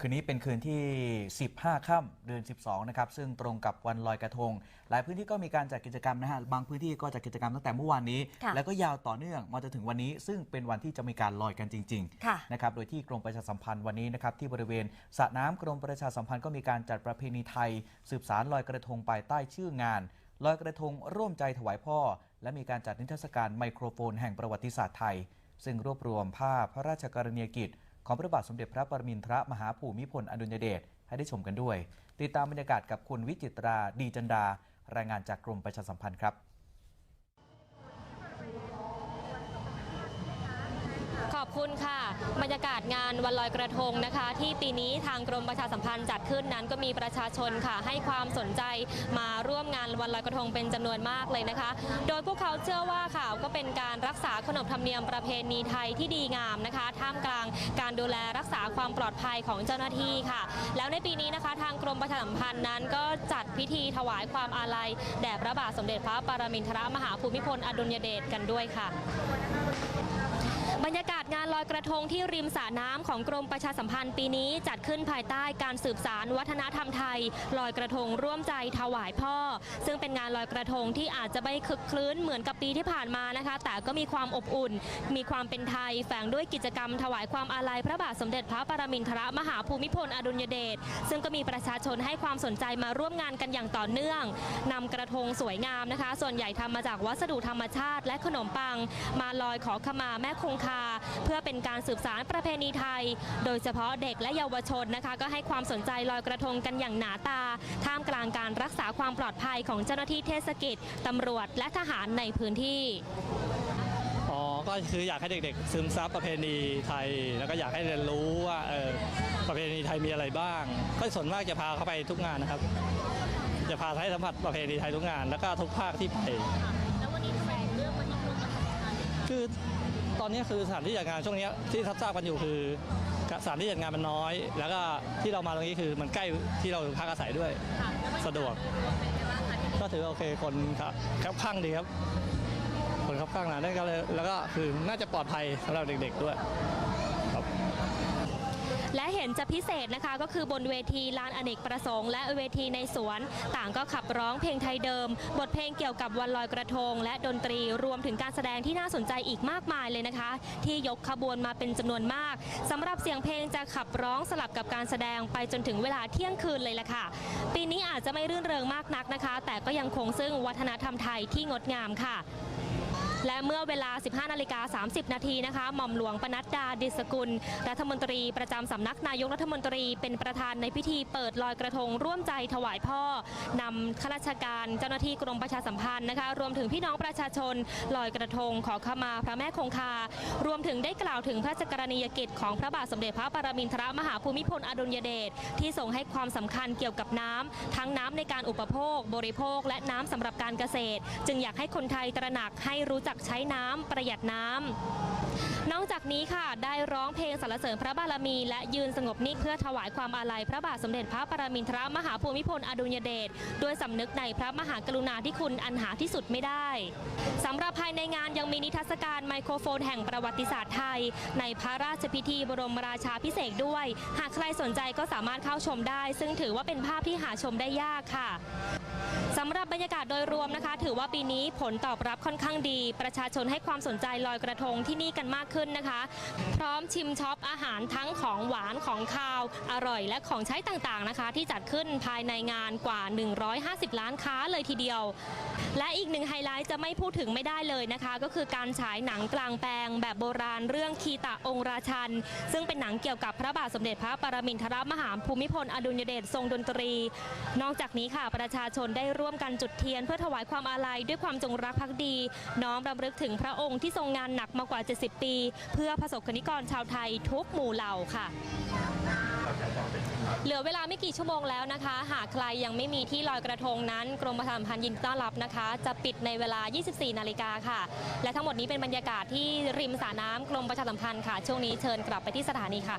คืนนี้เป็นคืนที่ 15 ค่ำเดือน 12 นะครับ ซึ่งตรงกับวันลอยกระทง หลายพื้นที่ก็มีการจัดกิจกรรมนะฮะ บางพื้นที่ก็จัดกิจกรรมตั้งแต่เมื่อวานนี้ ค่ะแล้วก็ยาวต่อเนื่องมาจนถึงวันนี้ ซึ่งเป็นวันที่จะมีการลอยกันจริงค่ะ ๆ นะครับ โดยที่กรมประชาสัมพันธ์วันนี้นะครับที่บริเวณสระน้ำกรมประชาสัมพันธ์ก็มีการจัดประเพณีไทย สืบสารลอยกระทงภายใต้ชื่องาน ลอยกระทงร่วมใจถวายพ่อ และมีการจัดนิทรรศการไมโครโฟนแห่งประวัติศาสตร์ไทย ซึ่งรวบรวมภาพพระราชกรณียกิจ ของพระบาทสมเด็จพระปรมินทรมหาภูมิพลอดุลยเดชให้ได้ชมกันด้วย ติดตามบรรยากาศกับคุณวิจิตราดีจันดา รายงานจากกรมประชาสัมพันธ์ครับ ขอบคุณค่ะ บรรยากาศงานวันลอยกระทงนะคะ ที่ปีนี้ทางกรมประชาสัมพันธ์จัดขึ้นนั้นก็มีประชาชนค่ะ ให้ความสนใจมาร่วมงานวันลอยกระทงเป็นจำนวนมากเลยนะคะ โดยพวกเขาเชื่อว่าค่ะก็เป็นการรักษาขนบธรรมเนียมประเพณีไทยที่ดีงามนะคะ ท่ามกลางการดูแลรักษาความปลอดภัยของเจ้าหน้าที่ค่ะ แล้วในปีนี้นะคะ ทางกรมประชาสัมพันธ์นั้น ก็จัดพิธีถวายความอาลัยแด่พระบาทสมเด็จพระปรมินทรมหาภูมิพลอดุลยเดชกันด้วยค่ะ งานลอยกระทงที่ริมสระน้ำของกรมประชาสัมพันธ์ปีนี้จัดขึ้นภายใต้การสืบสารวัฒนธรรมไทย ลอยกระทงร่วมใจถวายพ่อ ซึ่งเป็นงานลอยกระทงที่อาจจะไม่คึกคลื้นเหมือนกับปีที่ผ่านมานะคะ แต่ก็มีความอบอุ่น มีความเป็นไทยแฝงด้วยกิจกรรมถวายความอาลัยพระบาทสมเด็จพระปรมินทรมหาภูมิพลอดุลยเดชซึ่งก็มีประชาชนให้ความสนใจมาร่วมงานกันอย่างต่อเนื่องนำกระทงสวยงามนะคะ ส่วนใหญ่ทำมาจากวัสดุธรรมชาติ และขนมปัง มาลอยขอขมาแม่คงคาเพื่อเป็นการสืบสารประเพณีไทย โดยเฉพาะเด็กและเยาวชนนะคะ ก็ให้ความสนใจลอยกระทงกันอย่างหนาตา ท่ามกลางการรักษาความปลอดภัยของเจ้าหน้าที่เทศกิจตำรวจและทหารในพื้นที่อ๋อ ก็คืออยากให้เด็กๆ ซึมซับประเพณีไทย แล้วก็อยากให้เรียนรู้ว่าเออประเพณีไทยมีอะไรบ้าง ก็ส่วนมากจะพาเขาไปทุกงานนะครับ จะพาให้สัมผัสประเพณีไทยทุกงาน แล้วก็ทุกภาคที่ไป แล้ววันนี้แฝงเรื่องมาที่กรมประชาสัมพันธ์คือ ตอนนี้คือสถานที่จัดงานช่วงนี้ที่ทราบกันอยู่คือสถานที่จัดงานมันน้อย แล้วก็ที่เรามาตรงนี้คือมันใกล้ที่เราพักอาศัยด้วย สะดวก ก็ถือว่าโอเคคนครับครับข้างดีครับ คนครับข้างนะนั่นก็เลยแล้วก็คือน่าจะปลอดภัยสำหรับเด็ก ๆด้วยครับ และเห็นจะพิเศษนะคะก็คือบนเวทีลานอเนกประสงค์ และเวทีในสวน ต่างก็ขับร้องเพลงไทยเดิม บทเพลงเกี่ยวกับวันลอยกระทง และดนตรีรวมถึงการแสดงที่น่าสนใจอีกมากมายเลยนะคะ ที่ยกขบวนมาเป็นจำนวนมากสำหรับเสียงเพลงจะขับร้องสลับกับการแสดงไปจนถึงเวลาเที่ยงคืนเลยล่ะค่ะ ปีนี้อาจจะไม่รื่นเริงมากนักนะคะ แต่ก็ยังคงซึ่งวัฒนธรรมไทยที่งดงามค่ะ และเมื่อเวลา 15นาฬิกา30 นาทีนะคะ หม่อมหลวงปนัดดาดิสกุล รัฐมนตรีประจำสำนักนายกรัฐมนตรีเป็นประธานในพิธีเปิดลอยกระทงร่วมใจถวายพ่อนำข้าราชการเจ้าหน้าที่กรมประชาสัมพันธ์นะคะ รวมถึงพี่น้องประชาชนลอยกระทงขอขมาพระแม่คงคา รวมถึงได้กล่าวถึงพระราชกรณียกิจของพระบาทสมเด็จพระปรมินทรมหาภูมิพลอดุลยเดชที่ทรงให้ความสำคัญเกี่ยวกับน้ำทั้งน้ำในการอุปโภค บริโภค และน้ำสำหรับการเกษตร จึงอยากให้คนไทยตระหนักให้รู้จักใช้น้ำประหยัดน้ำนอกจากนี้ค่ะ ได้ร้องเพลงสรรเสริญพระบารมี และยืนสงบนิ่งเพื่อถวายความอาลัยพระบาทสมเด็จพระปรมินทรมหาภูมิพลอดุลยเดชด้วยสำนึกในพระมหากรุณาธิคุณอันหาที่สุดไม่ได้สำหรับภายในงานยังมีนิทรรศการไมโครโฟนแห่งประวัติศาสตร์ไทย ในพระราชพิธีบรมราชาพิเศษด้วย หากใครสนใจก็สามารถเข้าชมได้ ซึ่งถือว่าเป็นภาพที่หาชมได้ยากค่ะสำหรับบรรยากาศโดยรวมนะคะ ถือว่าปีนี้ผลตอบรับค่อนข้างดีประชาชนให้ความสนใจลอยกระทงที่นี่กันมากขึ้นนะคะ พร้อมชิมช็อปอาหารทั้งของหวานของคาว อร่อยและของใช้ต่างๆนะคะ ที่จัดขึ้นภายในงานกว่า 150 ล้านค้าเลยทีเดียว และอีกหนึ่งไฮไลท์จะไม่พูดถึงไม่ได้เลยนะคะ ก็คือการฉายหนังกลางแปลง แบบโบราณเรื่องคีตะองราชัน ซึ่งเป็นหนังเกี่ยวกับพระบาทสมเด็จพระปรมินทรมหาภูมิพลอดุลยเดชทรงดนตรี นอกจากนี้ค่ะประชาชนได้ร่วมกันจุดเทียน เพื่อถวายความอาลัยด้วยความจงรักภักดีน้อมรำลึกถึงพระองค์ที่ทรงงานหนักมากว่า 70 ปี เพื่อประสบกนิกรชาวไทยทุกหมู่เหล่าค่ะ เหลือเวลาไม่กี่ชั่วโมงแล้วนะคะ หากใครยังไม่มีที่ลอยกระทงนั้น กรมประชาสัมพันธ์ยินดีต้อนรับนะคะ จะปิดในเวลา 24 นาฬิกาค่ะ และทั้งหมดนี้เป็นบรรยากาศที่ริมสระน้ำกรมประชาสัมพันธ์ค่ะ ช่วงนี้เชิญกลับไปที่สถานีค่ะ